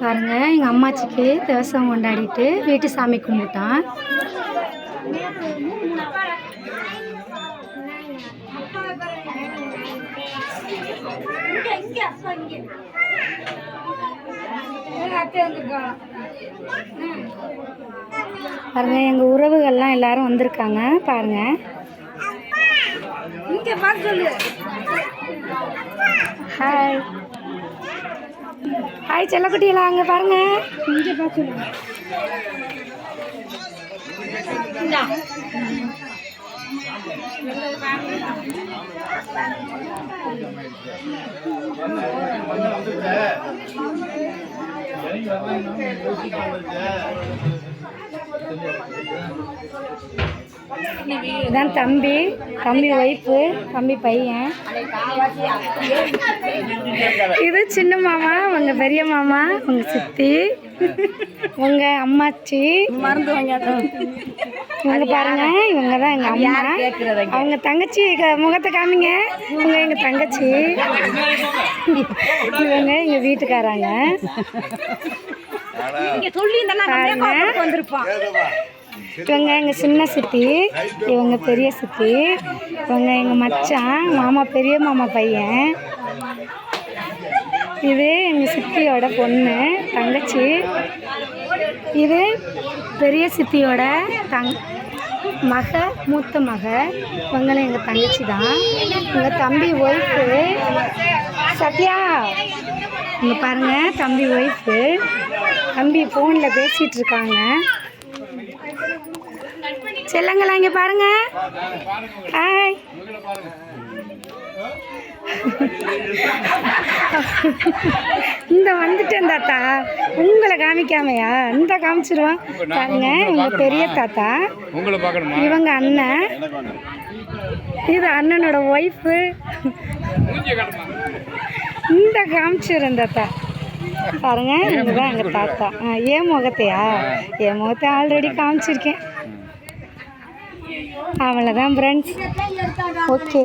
பாருங்க எங்கள் அம்மாச்சிக்கு தேவசம் கொண்டாடிட்டு வீட்டு சாமி கும்பிட்டான். பாருங்க எங்கள் உறவுகள்லாம் எல்லாரும் வந்திருக்காங்க. பாருங்க. ஹாய் ஹாய் செல்லக்குட்டியெல்லாம் அங்கே பாருங்க. இங்கே பார்த்து இதான் தம்பி தம்பி ஒய்ஃபு தம்பி பையன். இது சின்ன மாமா உங்க பெரிய மாமா உங்க சித்தி உங்க அம்மாச்சி. வாங்க இவங்க பாருங்க இவங்க தான் எங்க அம்மா. அவங்க தங்கச்சி முகத்தை காமிங்க. இவங்க எங்க தங்கச்சி. இவங்க எங்க வீட்டுக்காராங்க. இங்க சொல்லி இவங்க எங்க சின்ன சித்தி இவங்க பெரிய சித்தி இவங்க எங்க மச்சான் மாமா பெரிய மாமா பையன். இது எங்க சித்தியோட பொண்ணு தங்கச்சி. இது பெரிய சித்தியோட தங் மக மூத்த மக இவங்களும் எங்கள் தங்கச்சி தான். எங்கள் தம்பி ஒய்ஃபு சத்யா. இங்கே பாருங்க தம்பி ஒய்ஃபு தம்பி ஃபோனில் பேசிகிட்டு இருக்காங்க. செல்லங்களா இங்கே பாருங்க. ஹாய் இந்த வந்துட்டேன் தாத்தா. உங்களை காமிக்காமையா? இந்த காமிச்சிருவான். பாருங்க உங்க பெரிய தாத்தா. உங்களை பார்க்கணுமா? இவங்க அண்ணன். இது அண்ணனோட ஒய்ஃபு இந்த காமிச்சிருந்தேன் தாத்தா. பாருங்க இதுதான் எங்கள் தாத்தா. ஆ, என் முகத்தையா? என் முகத்தை ஆல்ரெடி காமிச்சிருக்கேன். அவ்வளோதான் ஃப்ரெண்ட்ஸ் ஓகே